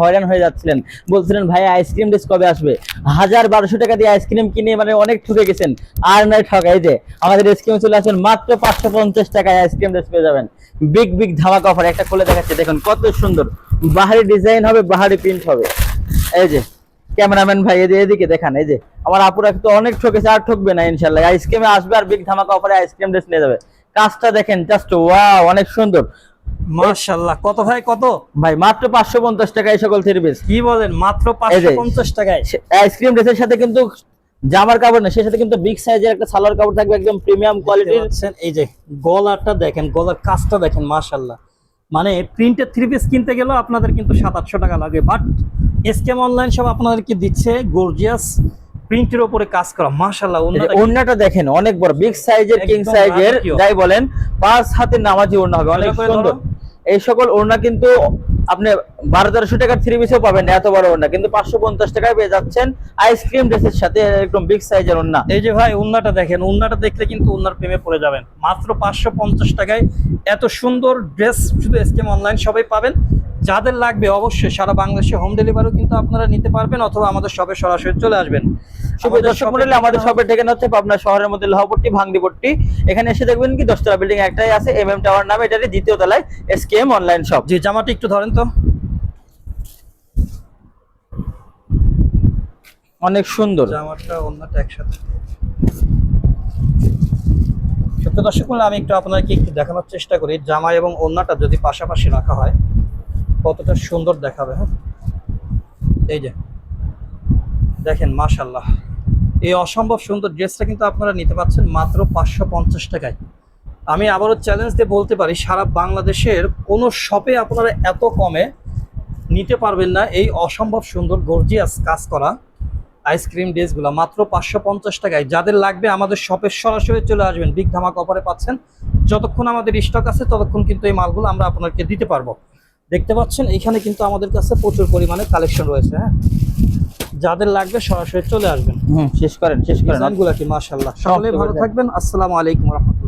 হয়রান হয়ে বলছিলেন আইসক্রিম কবে আসবে? হাজার বারোশো টাকা দিয়ে আইসক্রিম কিনে মানে অনেক গেছেন। আর যে, আমাদের চলে মাত্র পাঁচশো পঞ্চাশ টাকায় আইসক্রিম পেয়ে যাবেন। বিগ বিগ একটা খুলে দেখাচ্ছে, দেখুন কত সুন্দর। বাহারি ডিজাইন হবে, বাহারি প্রিন্ট হবে। এই যে, ক্যামেরাম্যান ভাই এদিকে এদিকে দেখান, এই যে, আমার আপুরা তো অনেক ঠকেছে, আর ঠকবে না ইনশাল্লাহ আইসক্রিমে আসবে আর বিগ ধামাকা অফারে আইসক্রিম ড্রেস নিয়ে যাবে। কাজটা দেখেন জাস্ট ওয়াও অনেক সুন্দর। মাশাআল্লাহ কত ভাই কত? ভাই মাত্র পাঁচশো পঞ্চাশ টাকা এই সকল থ্রি পিস কি বলেন মাত্র এই যে। পাঁচশো পঞ্চাশ টাকায়? আইসক্রিম ড্রেসের সাথে কিন্তু জামার কাপড় না সেই সাথে কিন্তু বিগ সাইজের একটা সালোয়ার কাপড় থাকবে একদম প্রিমিয়াম কোয়ালিটির এই যে গলাটা দেখেন গলার কাজটা দেখেন মাশাআল্লাহ। মানে প্রিন্টের থ্রি পিস কিনতে গেলেও আপনাদের কিন্তু সাত আটশো টাকা লাগে বাট এসকেম অনলাইন সব আপনাদেরকে দিচ্ছে গর্জিয়াস প্রিন্টের উপরে কাজ করা মাশাআল্লাহ ওড়নাটা দেখেন অনেক বড় বিগ সাইজের কিং সাইজের যাই বলেন পাঁচ হাতের নামাজি ওড়না হবে অনেক সুন্দর। এই সকল ওড়না কিন্তু আপনি বারো তেরোশো টাকার থ্রি পিসেও পাবেন এত বড় ওড়না কিন্তু পাঁচশো পঞ্চাশ টাকায় পেয়ে যাচ্ছেন আইসক্রিম ড্রেসের সাথে একদম বিগ সাইজের ওড়না। এই যে ভাই উন্নাটা দেখেন উন্নাটা দেখলে কিন্তু উন্নার প্রেমে পড়ে যাবেন। মাত্র পাঁচশো পঞ্চাশ টাকায় এত সুন্দর ড্রেস শুধু এসকেম অনলাইন সবাই পাবেন। যাদের লাগবে অবশ্যই সারা বাংলাদেশে হোম ডেলিভারিও কিন্তু আপনারা নিতে পারবেন অথবা আমাদের শপে সরাসরি চলে আসবেন। দর্শক মন্ডলী আমাদের শপের ঠিকানা হচ্ছে পাবনা শহরের মধ্যে লোহাপট্টি ভাঙ্গিপট্টি। এখানে এসে দেখবেন কি দশতলা বিল্ডিং একটাই আছে এম এম টাওয়ার নামে এটারই দ্বিতীয় তলায় এসকেএম অনলাইন শপ যে জামাটি একটু ধরেন তো। অনেক সুন্দর। জামাটা অন্যটা একসাথে। সত্য দর্শক মূল্য আমি একটু আপনাকে একটু দেখানোর চেষ্টা করি। জামা এবং ওন্নাটা যদি পাশাপাশি রাখা হয় কতটা সুন্দর দেখাবে হ্যাঁ? এই যে দেখেন মাশাল্লাহ এই অসম্ভব সুন্দর ড্রেসটা কিন্তু আপনারা নিতে পাচ্ছেন মাত্র পাঁচশো পঞ্চাশ টাকায়। আমি আবারও চ্যালেঞ্জ দিয়ে বলতে পারি, সারা বাংলাদেশের কোনো শপে আপনারা এত কমে নিতে পারবেন না এই অসম্ভব সুন্দর গর্জিয়াস কাজ করা আইসক্রিম ড্রেসগুলো মাত্র পাঁচশো পঞ্চাশ টাকায়। যাদের লাগবে আমাদের শপের সরাসরি চলে আসবেন বিগ ধামাক অফারে পাচ্ছেন। যতক্ষণ আমাদের স্টক আছে, ততক্ষণ কিন্তু এই মালগুলো আমরা আপনাদেরকে দিতে পারব। দেখতে পাচ্ছেন, এখানে কিন্তু আমাদের কাছে প্রচুর পরিমাণে কালেকশন রয়েছে হ্যাঁ? যাদের লাগবে সরাসরি চলে আসবেন। হুম শেষ করেন শেষ করেন। ডিজাইনগুলো কি মাশাল্লাহ সকলেই করে ভালো থাকবেন। আসসালামু আলাইকুম রহমতুল্লাহ।